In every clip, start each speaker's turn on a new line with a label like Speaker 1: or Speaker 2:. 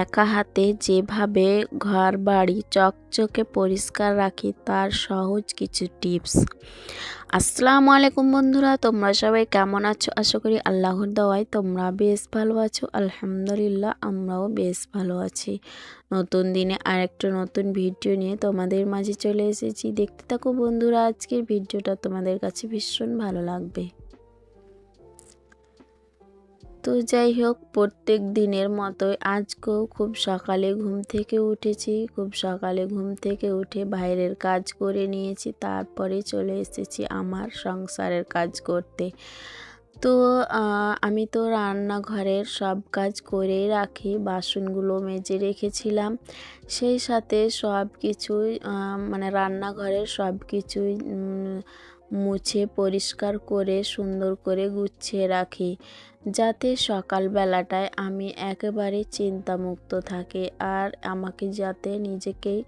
Speaker 1: একা হাতে যেভাবে ঘর বাড়ি চকচকে পরিষ্কার রাখি, তার সহজ কিছু টিপস। আসসালামু আলাইকুম বন্ধুরা, তোমরা সবাই কেমন আছো? আশা করি আল্লাহর দেওয়ায় তোমরা বেশ ভালো আছো। আলহামদুলিল্লাহ, আমরাও বেশ ভালো আছি। নতুন দিনে আরেকটা নতুন ভিডিও নিয়ে তোমাদের মাঝে চলে এসেছি। দেখতে থাকো বন্ধুরা, আজকের ভিডিওটা তোমাদের কাছে ভীষণ ভালো লাগবে। তো যাই হোক, প্রত্যেক দিনের মতোই আজকেও খুব সকালে ঘুম থেকে উঠেছি। খুব সকালে ঘুম থেকে উঠে বাইরের কাজ করে নিয়েছি, তারপরে চলে এসেছি আমার সংসারের কাজ করতে। তো আমি তো রান্নাঘরের সব কাজ করেই রাখি, বাসনগুলো মেজে রেখেছিলাম। সেই সাথে সব কিছুই মানে রান্নাঘরের সব কিছুই মুছে পরিষ্কার করে সুন্দর করে গুছিয়ে রাখি, যাতে সকালবেলাটায় আমি একেবারে চিন্তামুক্ত থাকি আর আমাকে যাতে নিজেকেই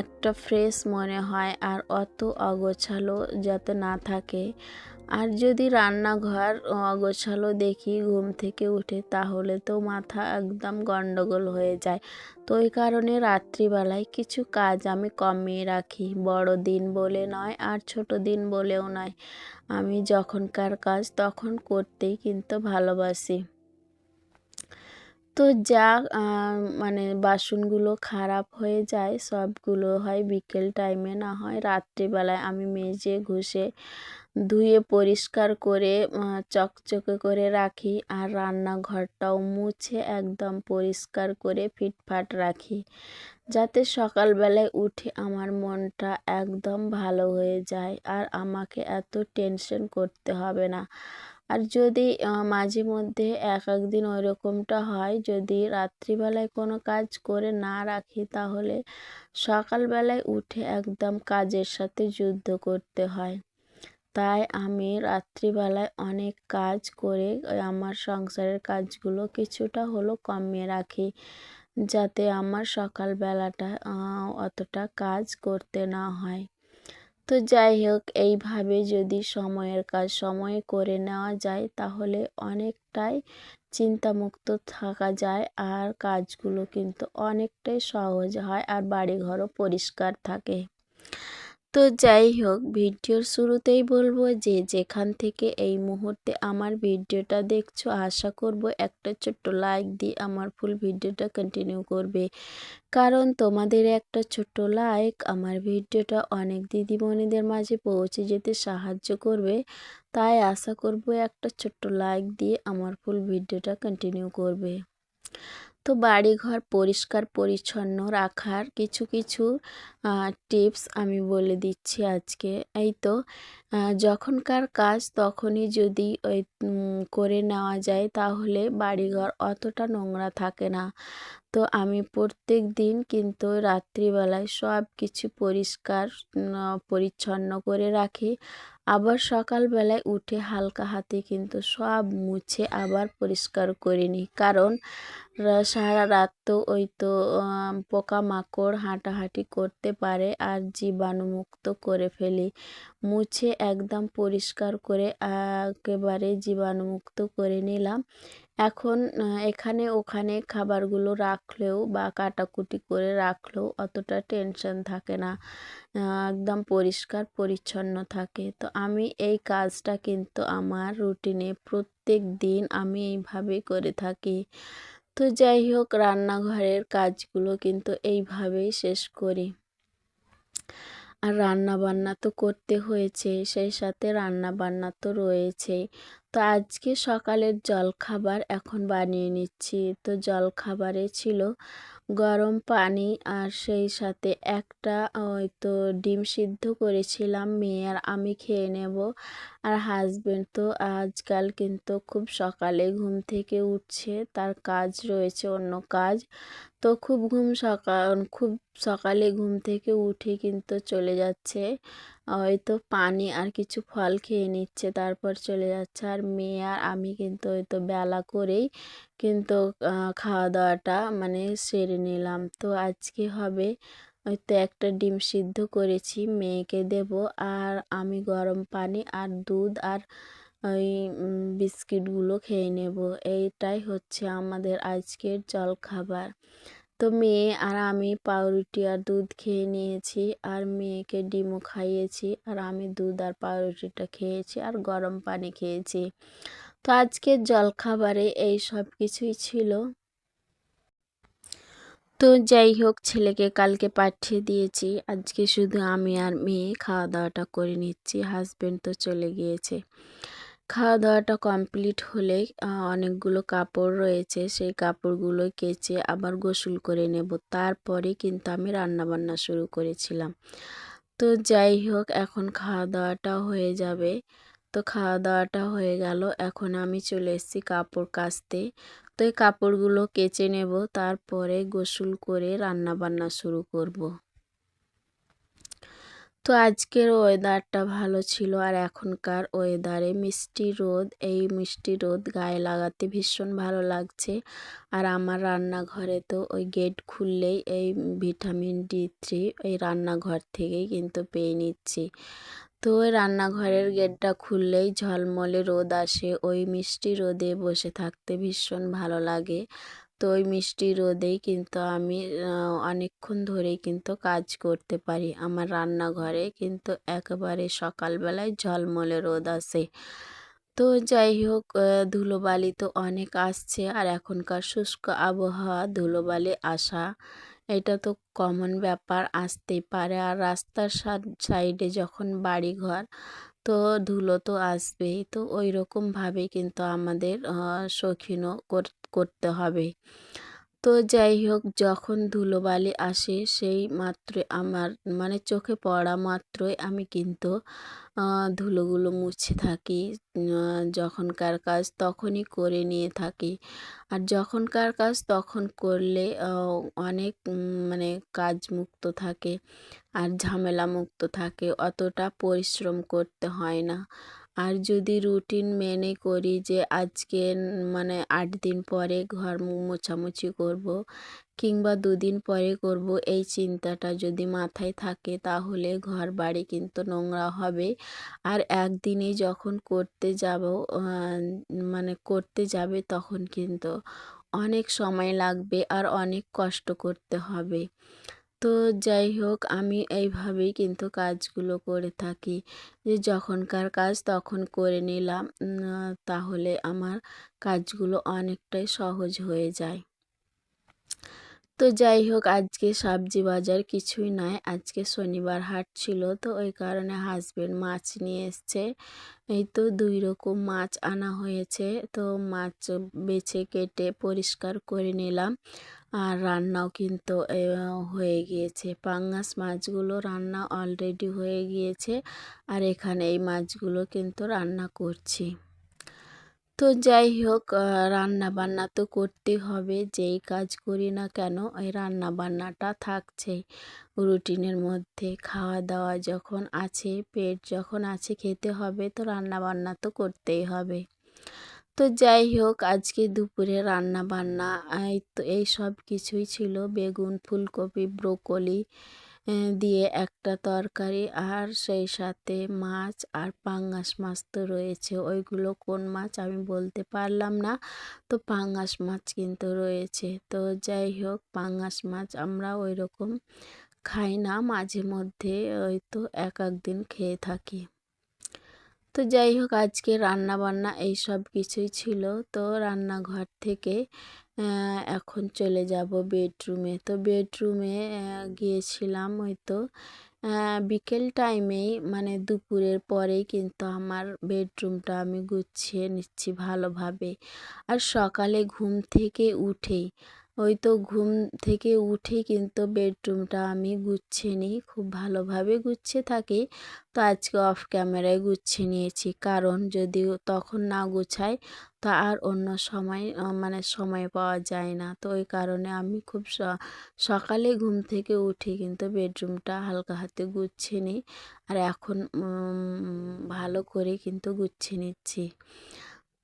Speaker 1: একটা ফ্রেশ মনে হয় আর অত অগোছালো যাতে না থাকে। আর যদি রান্নাঘর অগোছালো দেখি ঘুম থেকে উঠে, তাহলে তো মাথা একদম গন্ডগোল হয়ে যায়। তো ওই কারণে রাত্রিবেলায় কিছু কাজ আমি কমিয়ে রাখি। বড় দিন বলে নয় আর ছোট দিন বলেও নয়। আমি যখনকার কাজ তখন করতেই কিন্তু ভালোবাসি। তো যা মানে বাসনগুলো খারাপ হয়ে যায়, সবগুলো হয় বিকেল টাইমে না হয় রাত্রিবেলায়। আমি মেজে ঘষে ধুয়ে পরিষ্কার করে চকচকে করে রাখি আর রান্নাঘরটাও মুছে একদম পরিষ্কার করে ফিটফাট রাখি যাতে সকালবেলায় উঠে আমার মনটা একদম ভালো হয়ে যায় আর আমাকে এত টেনশন করতে হবে না। আর যদি মাঝে মধ্যে এক একদিন ওই রকমটা হয়, যদি রাত্রিবেলায় কোনো কাজ করে না রাখি, তাহলে সকালবেলায় উঠে একদম কাজের সাথে যুদ্ধ করতে হয়। তাই আমি রাত্রিবেলায় অনেক কাজ করে আমার সংসারের কাজগুলো কিছুটা হলো কমিয়ে রাখি, যাতে আমার সকালবেলাটা অতটা কাজ করতে না হয়। তো যাই হোক, এইভাবে যদি সময়ের কাজ সময়ে করে নেওয়া যায়, তাহলে অনেকটাই চিন্তামুক্ত থাকা যায়। আর কাজগুলো কিন্তু অনেকটাই সহজ হয়, আর বাড়িঘরও পরিষ্কার থাকে। তো যাই হোক, ভিডিওর শুরুতেই বলব যে যেখান থেকে এই মুহূর্তে আমার ভিডিওটা দেখছ, আশা করব একটা ছোট্ট লাইক দিয়ে আমার ফুল ভিডিওটা কন্টিনিউ করবে। কারণ তোমাদের একটা ছোট্ট লাইক আমার ভিডিওটা অনেক দিদিমণিদের মাঝে পৌঁছে যেতে সাহায্য করবে। তাই আশা করব একটা ছোট্ট লাইক দিয়ে আমার ফুল ভিডিওটা কন্টিনিউ করবে। তো বাড়িঘর পরিষ্কার, পরিচ্ছন্ন রাখার কিছু কিছু টিপস আমি বলে দিচ্ছি আজকে। এই তো যখনকার কাজ তখনই যদি ওই করে নেওয়া যায় তাহলে বাড়িঘর অতটা নোংরা থাকে না। তো আমি প্রত্যেক দিন কিন্তু রাত্রিবেলায় সব কিছু পরিষ্কার পরিচ্ছন্ন করে রাখি। আবার সকালবেলায় উঠে হালকা হাতে কিন্তু সব মুছে আবার পরিষ্কার করে নিই। কারণ সারা রাত তো ওই তো পোকামাকড় হাঁটাহাঁটি করতে পারে আর জীবাণুমুক্ত করে ফেলি। মুছে একদম পরিষ্কার করে একেবারে জীবাণুমুক্ত করে নিলাম। এখন এখানে ওখানে খাবারগুলো রাখলেও বা কাটাকুটি করে রাখলেও অতটা টেনশন থাকে না। একদম পরিষ্কার, পরিচ্ছন্ন থাকে। তো আমি এই কাজটা কিন্তু আমার রুটিনে প্রত্যেক দিন আমি এইভাবেই করে থাকি। তো যাই হোক, রান্নাঘরের কাজগুলো কিন্তু এইভাবেই শেষ করি। আর রান্না বান্না তো করতে হয়েছে, সেই সাথে রান্না বান্না তো রয়েছেই তো আজকে সকালের জলখাবার এখন বানিয়ে নিচ্ছি। তো জলখাবারে ছিল গরম পানি আর সেই সাথে একটা ওই তো ডিম সিদ্ধ করেছিলাম মেয়ে আর আমি খেয়ে নেব। আর হাজব্যান্ড তো আজকাল কিন্তু খুব সকালে ঘুম থেকে উঠছে, তার কাজ রয়েছে অন্য কাজ। তো খুব ঘুম সকাল খুব সকালে ঘুম থেকে উঠে কিন্তু চলে যাচ্ছে। হয়তো পানি আর কিছু ফল খেয়ে নিচ্ছে, তারপর চলে যাচ্ছে। আর মেয়ে আর আমি কিন্তু হয়তো বেলা করেই কিন্তু খাওয়া দাওয়াটা মানে সেরে নিলাম। তো আজকে হবে হয়তো একটা ডিম সিদ্ধ করেছি, মেয়েকে দেব আর আমি গরম পানি আর দুধ আর ওই বিস্কিটগুলো খেয়ে নেব। এইটাই হচ্ছে আমাদের আজকের জলখাবার। তো মেয়ে আর আমি পাউরুটি আর দুধ খেয়ে নিয়েছি আর মেয়েকে ডিমও খাইয়েছি আর আমি দুধ আর পাউরুটিটা খেয়েছি আর গরম পানি খেয়েছি। তো আজকের জলখাবারে এই সব কিছুই ছিল। তো যাই হোক, ছেলেকে কালকে পাঠিয়ে দিয়েছি। আজকে শুধু আমি আর মেয়ে খাওয়া দাওয়াটা করে নিচ্ছি। হাজবেন্ড তো চলে গিয়েছে। খাওয়া দাওয়াটা কমপ্লিট হলে অনেকগুলো কাপড় রয়েছে। সেই কাপড়গুলো কেচে আবার গোসল করে নেব। তারপরে কিন্তু আমি রান্না বান্না শুরু করেছিলাম। তো যাই হোক, এখন খাওয়া দাওয়াটা হয়ে যাবে। তো খাওয়া দাওয়াটা হয়ে গেল। এখন আমি চলে এসেছি কাপড় কাচতে। তো এই কাপড়গুলো কেচে নেব, তারপরে গোসল করে রান্না বান্না শুরু করব। তো আজকের ওয়েদারটা ভালো ছিল আর এখনকার ওয়েদারে মিষ্টি রোদ, এই মিষ্টি রোদ গায়ে লাগাতে ভীষণ ভালো লাগছে আর আমার রান্নাঘরে তো ওই গেট খুললেই এই ভিটামিন ডি থ্রি এই রান্নাঘর থেকেই কিন্তু পেয়ে নিচ্ছি তো ওই রান্নাঘরের গেটটা খুললেই ঝলমলে রোদ আসে। ওই মিষ্টি রোদে বসে থাকতে ভীষণ ভালো লাগে। তো ওই মিষ্টি রোদেই কিন্তু আমি অনেকক্ষণ ধরেই কিন্তু কাজ করতে পারি। আমার রান্নাঘরে কিন্তু একেবারে সকালবেলায় ঝলমলে রোদ আসে। তো যাই হোক ধুলোবালি তো অনেক আসছে। আর এখনকার শুষ্ক আবহাওয়া, ধুলোবালি আসা এটা তো কমন ব্যাপার, আসতেই পারে। আর রাস্তার সাইডে যখন বাড়ি ঘর তো ধুলো তো আসবেই। তো ওই রকমভাবেই কিন্তু আমাদের শৌখিনও করতে হবে। তো যাই হোক, যখন ধুলোবালি আসে, সেই মাত্র আমার মানে চোখে পড়া মাত্রই আমি কিন্তু ধুলোগুলো মুছে থাকি। যখনকার কাজ তখনই করে নিয়ে থাকি। আর যখনকার কাজ তখন করলে অনেক মানে কাজ মুক্ত থাকে। আর ঝামেলা মুক্ত থাকে। অতটা পরিশ্রম করতে হয় না। আর যদি রুটিন মেনে করি যে আজকে মানে আট দিন পরে ঘর মোছামুছি করব কিংবা দুদিন পরে করব, এই চিন্তাটা যদি মাথায় থাকে তাহলে ঘর বাড়ি কিন্তু নোংরা হবে। আর একদিনে যখন করতে যাব মানে করতে যাবে তখন কিন্তু অনেক সময় লাগবে আর অনেক কষ্ট করতে হবে। তো যাই হোক, আমি এইভাবেই কিন্তু কাজগুলো করে থাকি। যে যখনকার কাজ তখন করে নিলাম তাহলে আমার কাজগুলো অনেকটাই সহজ হয়ে যায়। তো যাই হোক, আজকে সবজি বাজার কিছুই নয় আজকে শনিবার হাট ছিল, তো ওই কারণে হাজবেন্ড মাছ নিয়ে এসছে। এই তো দুই রকম মাছ আনা হয়েছে, তো মাছ বেছে কেটে পরিষ্কার করে নিলাম। আর রান্নাও কিন্তু হয়ে গিয়েছে। পাঙ্গাস মাছগুলো রান্না অলরেডি হয়ে গিয়েছে। আর এখানে এই মাছগুলো কিন্তু রান্না করছি। তো যাই হোক রান্না বান্না তো করতে হবে, যেই কাজ করি না কেন, ওই রান্না বান্নাটা থাকছেই রুটিনের মধ্যে খাওয়া দাওয়া যখন আছে, পেট যখন আছে খেতে হবে, তো রান্না বান্না তো করতেই হবে। তো যাই হোক, আজকে দুপুরে রান্না বান্না এই তো, এই সব কিছুই ছিল। বেগুন, ফুলকপি, ব্রোকলি দিয়ে একটা তরকারি আর সেই সাথে মাছ আর পাঙ্গাস মাছ তো রয়েছে। ওইগুলো কোন মাছ আমি বলতে পারলাম না। তো পাঙ্গাস মাছ কিন্তু রয়েছে। তো যাই হোক, পাঙ্গাস মাছ আমরা ওই রকম খাই না। মাঝে মধ্যে ওই তো এক এক দিন খেয়ে থাকি। তো যাই হোক, আজকে রান্না বান্না এই সব কিছুই ছিল। তো রান্নাঘর থেকে এখন চলে যাব বেডরুমে। তো বেডরুমে গিয়েছিলাম ওই তো বিকেল টাইমেই মানে দুপুরের পরেই কিন্তু আমার বেডরুমটা আমি গুছিয়ে নিচ্ছি ভালোভাবে। আর সকালে ঘুম থেকে উঠেই ওই তো ঘুম থেকে উঠে কিন্তু বেডরুমটা আমি গুছিয়ে নিই, খুব ভালোভাবে গুছিয়ে থাকি। তো আজকে অফ ক্যামেরায় গুছিয়ে নিয়েছি। কারণ যদি তখন না গুছাই, তো আর অন্য সময় মানে সময় পাওয়া যায় না। তো ওই কারণে আমি খুব সকালে ঘুম থেকে উঠে কিন্তু বেডরুমটা হালকা হাতে গুছিয়ে নিই। আর এখন ভালো করে কিন্তু গুছিয়ে নিচ্ছি।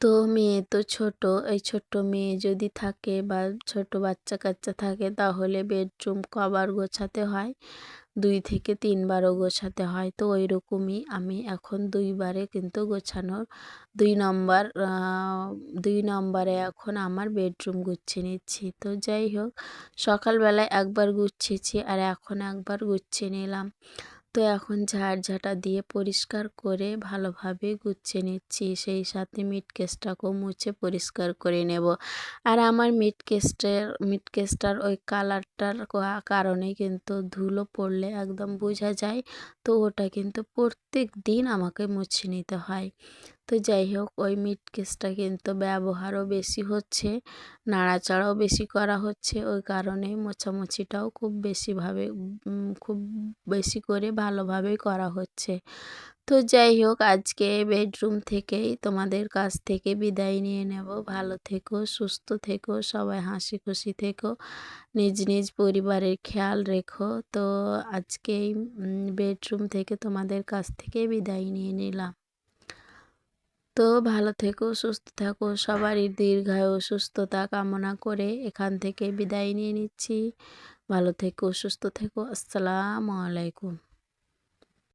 Speaker 1: তো মেয়ে তো ছোট, এই ছোট মেয়ে যদি থাকে বা ছোট বাচ্চা কাচ্চা থাকে তাহলে বেডরুম কভার গোছাতে হয়, দুই থেকে তিনবারও গোছাতে হয়। তো ওই রকমই আমি এখন দুইবারে কিন্তু গোছানোর, দুই নম্বর দুই নম্বরে এখন আমার বেডরুম গুছিয়ে নিচ্ছি। তো যাই হোক, সকালবেলায় একবার গুছিয়েছি আর এখন একবার গুছিয়ে নিলাম। তো এখন ঝাড় ঝাঁটা দিয়ে পরিষ্কার করে ভালোভাবে গুছিয়ে নিচ্ছি। সেই সাথে মিট কেসটাকেও মুছে পরিষ্কার করে নেব। আর আমার মিট কেসটার মিট কেসটার ওই কালারটার কারণে কিন্তু ধুলো পড়লে একদম বোঝা যায়। তো ওটা কিন্তু প্রত্যেক দিন আমাকে মুছে নিতে হয়। তো যাই হোক, ওই মিট কেসটা কিন্তু ব্যবহারও বেশি হচ্ছে, নাড়াচাড়াও বেশি করা হচ্ছে। ওই কারণে মোছামুছিটাও খুব বেশিভাবে খুব বেশি করে ভালোভাবেই করা হচ্ছে। তো যাই হোক, আজকে বেডরুম থেকেই তোমাদের কাছ থেকে বিদায় নিয়ে নেব। ভালো থেকো, সুস্থ থেকো, সবাই হাসি খুশি থেকো, নিজ নিজ পরিবারের খেয়াল রেখো। তো আজকে বেডরুম থেকে তোমাদের কাছ থেকে বিদায় নিয়ে নিলাম। তো ভালো থেকো, সুস্থ থাকো। সবারই দীর্ঘায়ু সুস্থতা কামনা করে এখান থেকে বিদায় নিয়ে নিচ্ছি। ভালো থেকো, সুস্থ থেকো। আসসালামু আলাইকুম।